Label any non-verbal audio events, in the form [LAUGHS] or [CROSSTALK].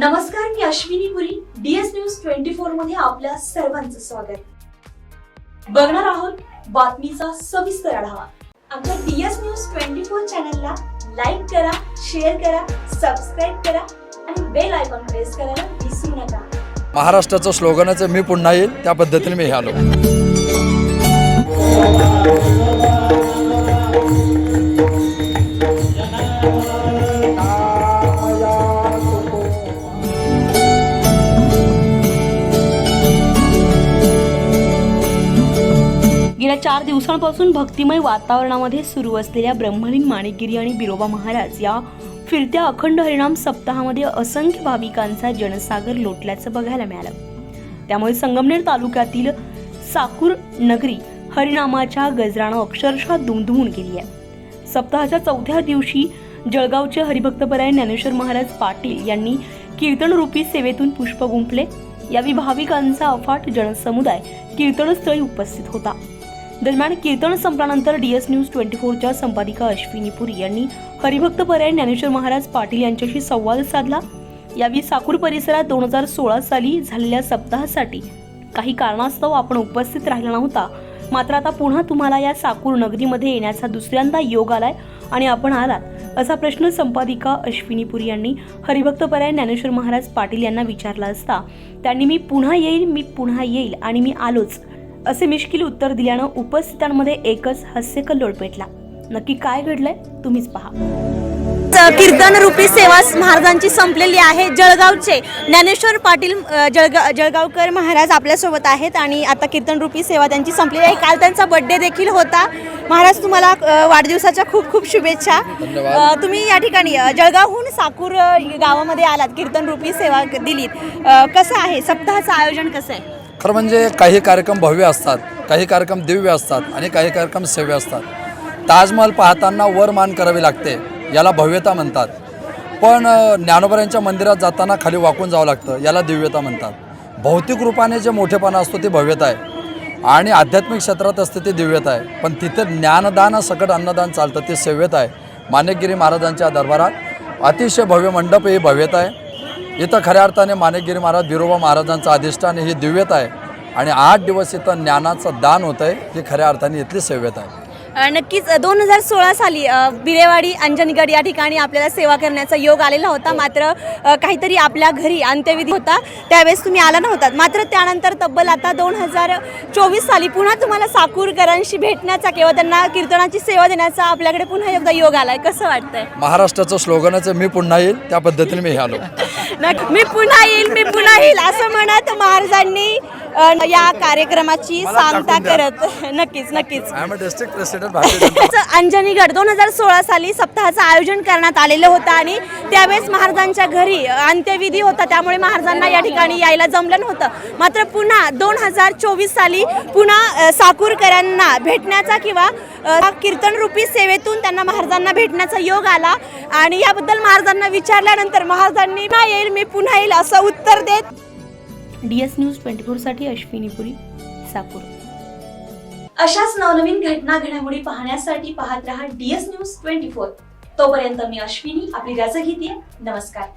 नमस्कार मी Ashwini Puri DS news twenty फोरमध्ये आपल्या सर्वांचं स्वागत. बघणार आहोत बातमीचा सविस्तर आढावा. आमच्या डीएस न्यूज ट्वेंटी फोर चॅनलला लाईक करा शेअर करा सबस्क्राईब करा आणि बेल आयकॉन प्रेस करायला विसरू नका. महाराष्ट्राचं स्लोगनच मी पुन्हा येईल. त्या पद्धतीने मी आलो. गेल्या चार दिवसांपासून भक्तिमय वातावरणामध्ये सुरू असलेल्या ब्रह्मलीन माणिकगिरी आणि बिरोबा महाराज या फिरत्या अखंड हरिणाम सप्ताहामध्ये असंख्य भाविकांचा जनसागर लोटल्याचं बघायला मिळालं. त्यामुळे संगमनेर तालुक्यातील साकूर नगरी हरिनामाच्या गजरानं अक्षरशः दुमदुमून गेली आहे. सप्ताहाच्या चौथ्या दिवशी जळगावचे हरिभक्तपराय ज्ञानेश्वर महाराज पाटील यांनी कीर्तनरूपी सेवेतून पुष्प गुंफले. यावेळी भाविकांचा अफाट जनसमुदाय कीर्तनस्थळी उपस्थित होता. दरम्यान कीर्तन संपल्यानंतर डीएस न्यूज ट्वेंटी फोरच्या संपादिका अश्विनी पुरी यांनी हरिभक्त पर्याय ज्ञानेश्वर महाराज पाटील यांच्याशी संवाद साधला. यावेळी साकूर परिसरात दोन हजार सोळा साली झालेल्या सप्ताहासाठी काही कारणास्तव आपण उपस्थित राहिला नव्हता. मात्र आता पुन्हा तुम्हाला या साकूर नगरीमध्ये येण्याचा दुसऱ्यांदा योग आलाय आणि आपण आलात असा प्रश्न संपादिका अश्विनी पुरी यांनी हरिभक्त पर्याय ज्ञानेश्वर महाराज पाटील यांना विचारला असता. त्यांनी मी पुन्हा येईल मी पुन्हा येईल आणि मी आलोच. असे मिश्किल उत्तर दिल्यानं उपस्थितांमध्ये एकच हास्यकल्लोळ पेटला नक्की काय घडलंय तुम्हीच पहा. कीर्तन रूपी सेवा महाराजांची संपलेली आहे. जळगावचे ज्ञानेश्वर पाटील अ, जळगा जळगावकर महाराज आपल्यासोबत आहेत आणि आता कीर्तन रूपी सेवा त्यांची संपलेली आहे. काल त्यांचा बड्डे देखील होता. महाराज तुम्हाला वाढदिवसाच्या खूप खूप शुभेच्छा. तुम्ही या ठिकाणी जळगावहून साकूर गावामध्ये आलात. कीर्तन रूपी सेवा दिलीत. कसं आहे? सप्ताहाचं आयोजन कसं आहे? खरं म्हणजे काही कार्यक्रम भव्य असतात काही कार्यक्रम दिव्य असतात आणि काही कार्यक्रम सेव्य असतात. ताजमहल पाहताना वर मान करावी लागते याला भव्यता म्हणतात. पण अ, ज्ञानोबरांच्या मंदिरात जाताना खाली वाकून जावं लागतं याला दिव्यता म्हणतात. भौतिक रूपाने जे मोठेपणा असतो ते भव्यता आहे. आणि आध्यात्मिक क्षेत्रात असते ते दिव्यता आहे. पण तिथे ज्ञानदान सकट अन्नदान चालतं ते सेव्यता आहे. माणिकगिरी महाराजांच्या दरबारात अतिशय भव्य मंडप ही भव्यता आहे. इथं खऱ्या अर्थाने माणिकगिरी महाराज बिरोबा महाराजांचं अधिष्ठान ही दिव्यता आहे. आणि आठ दिवस इथं ज्ञानाचं दान होतं आहे ही खऱ्या अर्थाने इथली सेव्यता आहे. नक्कीच दोन हजार सोळा साली बिरेवाडी अंजनगड या ठिकाणी आपल्याला सेवा करण्याचा योग आलेला होता. मात्र काहीतरी आपल्या घरी अंत्यविधी होता. त्यावेळेस तुम्ही आला नव्हतात. मात्र त्यानंतर तब्बल आता दोन हजार चोवीस साली पुन्हा तुम्हाला साकूरकरांशी भेटण्याचा किंवा त्यांना कीर्तनाची सेवा देण्याचा आपल्याकडे पुन्हा एकदा योग आलाय. कसं वाटतंय? महाराष्ट्राचं स्लोगनच आहे, मी पुन्हा येईल. त्या पद्धतीने मी आलो. [LAUGHS] मी पुन्हा येईल मी पुन्हा येईल असं म्हणत महाराजांनी या कार्यक्रमाची सांगता. करत नक्कीच नक्कीच अंजनीगड दोन हजार सोळा साली सप्ताहाचं आयोजन करण्यात आलेलं होतं आणि त्यावेळेस महाराजांच्या घरी अंत्यविधी होता त्यामुळे महाराजांना या ठिकाणी यायला जमलं नव्हतं मात्र पुन्हा दोन हजार चोवीस साली पुन्हा साकूरकरांना भेटण्याचा किंवा अ, कीर्तनरूपी सेवेतून त्यांना महाराजांना भेटण्याचा योग आला आणि याबद्दल महाराजांना विचारल्यानंतर महाराजांनी पुन्हा येईल मी पुन्हा येईल असं उत्तर देत डीएस न्यूज ट्वेंटी फोरसाठी अश्विनी पुरी साकूर अशाच नवनवीन घटना घडामोडी पाहण्यासाठी पाहत रहा डीएस न्यूज ट्वेंटी फोर. तोपर्यंत मी अश्विनी आपली रजा घेते. नमस्कार.